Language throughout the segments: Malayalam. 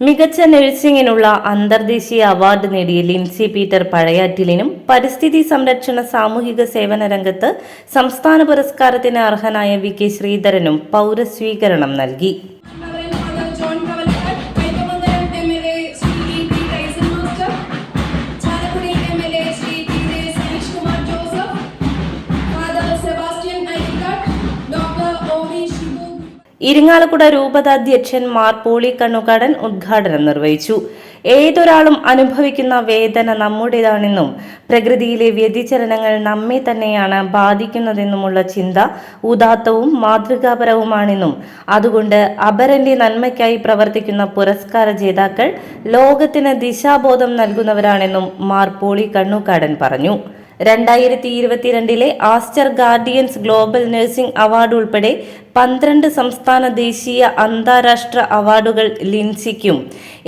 മികച്ച നഴ്സിംഗിനുള്ള അന്തർദേശീയ അവാർഡ് നേടിയ ലിൻസി പീറ്റർ പഴയാറ്റിലിനും പരിസ്ഥിതി സംരക്ഷണ സാമൂഹിക സേവന രംഗത്ത് സംസ്ഥാന പുരസ്കാരത്തിന് അർഹനായ വി കെ ശ്രീധരനും പൗരസ്വീകരണം നൽകി. ഇരിങ്ങാലക്കുട രൂപതാധ്യക്ഷൻ മാർ പോളി കണ്ണുകാടൻ ഉദ്ഘാടനം നിർവഹിച്ചു. ഏതൊരാളും അനുഭവിക്കുന്ന വേദന നമ്മുടേതാണെന്നും പ്രകൃതിയിലെ വ്യതിചലനങ്ങൾ നമ്മെ തന്നെയാണ് ബാധിക്കുന്നതെന്നുമുള്ള ചിന്ത ഉദാത്തവും മാതൃകാപരവുമാണെന്നും അതുകൊണ്ട് അപരന്റെ നന്മയ്ക്കായി പ്രവർത്തിക്കുന്ന പുരസ്കാര ജേതാക്കൾ ലോകത്തിന് ദിശാബോധം നൽകുന്നവരാണെന്നും മാർ പോളി കണ്ണുകാടൻ പറഞ്ഞു. രണ്ടായിരത്തി ഇരുപത്തിരണ്ടിലെ Aster Guardians Global nursing award ഉൾപ്പെടെ പന്ത്രണ്ട് സംസ്ഥാന ദേശീയ അന്താരാഷ്ട്ര അവാർഡുകൾ ലിൻസിക്കും.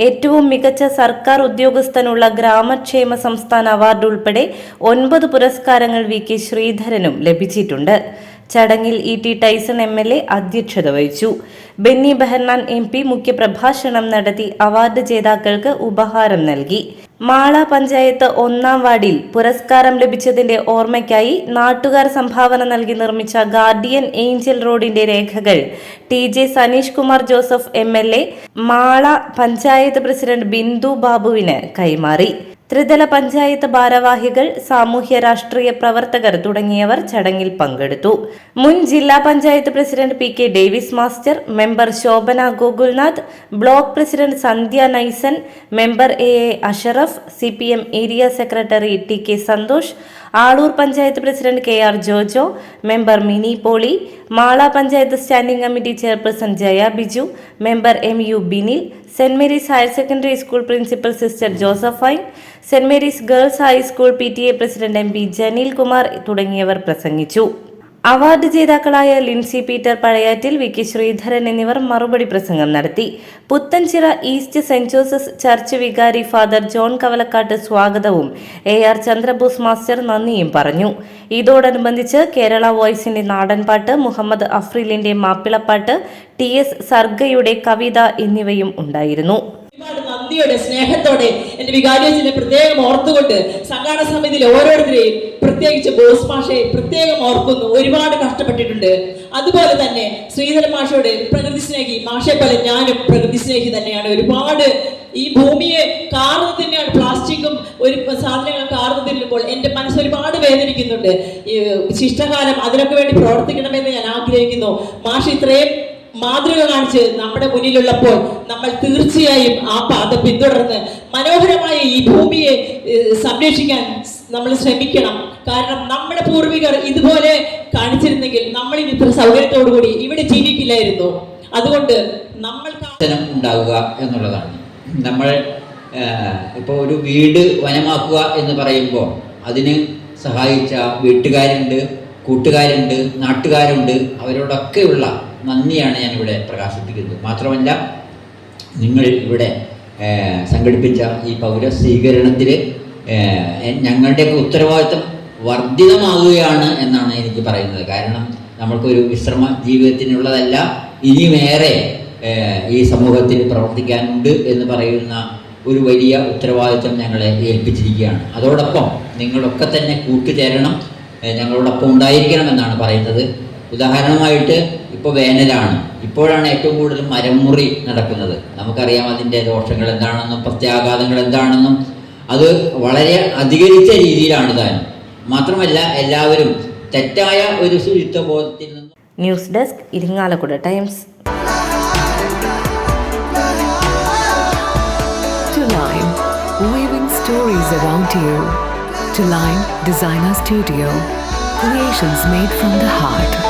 ഏറ്റവും മികച്ച സർക്കാർ ഉദ്യോഗസ്ഥനുള്ള ഗ്രാമക്ഷേമ സംസ്ഥാന അവാർഡ് ഉൾപ്പെടെ ഒൻപത് പുരസ്കാരങ്ങൾ വി കെ ശ്രീധരനും ലഭിച്ചിട്ടുണ്ട്. ചടങ്ങിൽ E T Tyson M L A അധ്യക്ഷത വഹിച്ചു. ബെന്നി ബെഹന്നാൻ എം പി മുഖ്യപ്രഭാഷണം നടത്തി അവാർഡ് ജേതാക്കൾക്ക് ഉപഹാരം നൽകി. മാള പഞ്ചായത്ത് ഒന്നാം വാർഡിൽ പുരസ്കാരം ലഭിച്ചതിന്റെ ഓർമ്മയ്ക്കായി നാട്ടുകാർ സംഭാവന നൽകി നിർമ്മിച്ച ഗാർഡിയൻ ഏഞ്ചൽ റോഡിന്റെ രേഖകൾ. T J Saneesh Kumar Joseph M L A Mala panchayat president Bindu ബാബുവിന് കൈമാറി. ത്രിതല പഞ്ചായത്ത് ഭാരവാഹികൾ സാമൂഹ്യ രാഷ്ട്രീയ പ്രവർത്തകർ തുടങ്ങിയവർ ചടങ്ങിൽ പങ്കെടുത്തു. മുൻ ജില്ലാ panchayat president P K Davis master member Shobhana Gokulnath block president Sandhya Naison member A A Ashraf C P M area secretary T K Santhosh Aloor panchayat president K R Jojo member Mini Poly Mala panchayat standing committee chairperson Jaya Biju member M U Binil Saint Mary's higher secondary school principal sister Josephine Saint Mary's girls high school P president M P Janeel Kumar തുടങ്ങിയവർ പ്രസംഗിച്ചു. അവാർഡ് ജേതാക്കളായ Lincy Peter Pazhayattil V K Sreedharan എന്നിവർ മറുപടി പ്രസംഗം നടത്തി. Puthenchira east Saint Joseph church വികാരി ഫാദർ ജോൺ കവലക്കാട്ട് സ്വാഗതവും എ ആർ ചന്ദ്രബോസ് മാസ്റ്റർ നന്ദിയും പറഞ്ഞു. ഇതോടനുബന്ധിച്ച് കേരള വോയിസിന്റെ നാടൻപാട്ട് മുഹമ്മദ് അഫ്രീലിന്റെ മാപ്പിളപ്പാട്ട് ടി എസ് സർഗയുടെ കവിത എന്നിവയും ഉണ്ടായിരുന്നു. നന്ദിയോടെ സ്നേഹത്തോടെ എന്റെ വികാരിയച്ഛനെ പ്രത്യേകം ഓർത്തുകൊണ്ട് സംഘാടന സമിതിയിലെ ഓരോരുത്തരെയും പ്രത്യേകിച്ച് ബോസ് മാഷയെ പ്രത്യേകം ഓർക്കുന്നു. ഒരുപാട് കഷ്ടപ്പെട്ടിട്ടുണ്ട്. അതുപോലെ തന്നെ ശ്രീധര മാഷയോട് പ്രകൃതി സ്നേഹി മാഷയെ പോലെ ഞാനും പ്രകൃതി സ്നേഹി തന്നെയാണ്. ഒരുപാട് ഈ ഭൂമിയെ കാർന്നു തന്നെയാണ് പ്ലാസ്റ്റിക്കും ഒരു സാധനങ്ങൾ കാർന്നു തിന്നുമ്പോൾ എന്റെ മനസ്സ് ഒരുപാട് വേദനിക്കുന്നുണ്ട്. ശിഷ്ടകാലം അതിനൊക്കെ വേണ്ടി പ്രവർത്തിക്കണമെന്ന് ഞാൻ ആഗ്രഹിക്കുന്നു. മാഷ് ഇത്രയും മാതൃക കാണിച്ച് നമ്മുടെ മുന്നിലുള്ളപ്പോൾ നമ്മൾ തീർച്ചയായും ആ പാത പിന്തുടർന്ന് മനോഹരമായ ഈ ഭൂമിയെ സംരക്ഷിക്കാൻ നമ്മൾ ശ്രമിക്കണം. കാരണം നമ്മുടെ പൂർവികർ ഇതുപോലെ കാണിച്ചിരുന്നെങ്കിൽ നമ്മൾ ഇനി ഇത്ര സൗകര്യത്തോടു കൂടി ഇവിടെ ജീവിക്കില്ലായിരുന്നു. അതുകൊണ്ട് നമ്മൾ ഉണ്ടാവുക എന്നുള്ളതാണ്. നമ്മൾ ഇപ്പോൾ ഒരു വീട് വനമാക്കുക എന്ന് പറയുമ്പോൾ അതിന് സഹായിച്ച വീട്ടുകാരുണ്ട് കൂട്ടുകാരുണ്ട് നാട്ടുകാരുണ്ട് അവരോടൊക്കെയുള്ള നന്ദിയാണ് ഞാനിവിടെ പ്രകാശിപ്പിക്കുന്നത്. മാത്രമല്ല നിങ്ങൾ ഇവിടെ സംഘടിപ്പിച്ച ഈ പൗര സ്വീകരണത്തിൽ ഞങ്ങളുടെയൊക്കെ ഉത്തരവാദിത്വം വർദ്ധിതമാകുകയാണ് എന്നാണ് എനിക്ക് പറയുന്നത്. കാരണം നമ്മൾക്കൊരു വിശ്രമ ജീവിതത്തിനുള്ളതല്ല ഇനിയുമേറെ ഈ സമൂഹത്തിൽ പ്രവർത്തിക്കാനുണ്ട് എന്ന് പറയുന്ന ഒരു വലിയ ഉത്തരവാദിത്വം ഞങ്ങളെ ഏൽപ്പിച്ചിരിക്കുകയാണ്. അതോടൊപ്പം നിങ്ങളൊക്കെ തന്നെ കൂട്ടുചേരണം ഞങ്ങളോടൊപ്പം ഉണ്ടായിരിക്കണം എന്നാണ് പറയുന്നത്. ഉദാഹരണമായിട്ട് ഇപ്പോൾ വേനലാണ് ഇപ്പോഴാണ് ഏറ്റവും കൂടുതൽ മരമുറി നടക്കുന്നത് നമുക്കറിയാം അതിന്റെ ദോഷങ്ങൾ എന്താണെന്നും പ്രത്യാഘാതങ്ങൾ എന്താണെന്നും അത് വളരെ അധികരിച്ച രീതിയിലാണ് താനും മാത്രമല്ല എല്ലാവരും തെറ്റായ ഒരു ശുചിത്വ ബോധത്തിൽ നിന്നും news desk Irinjalakuda Times stories around you. To Line Designer Studio, creations made from the heart.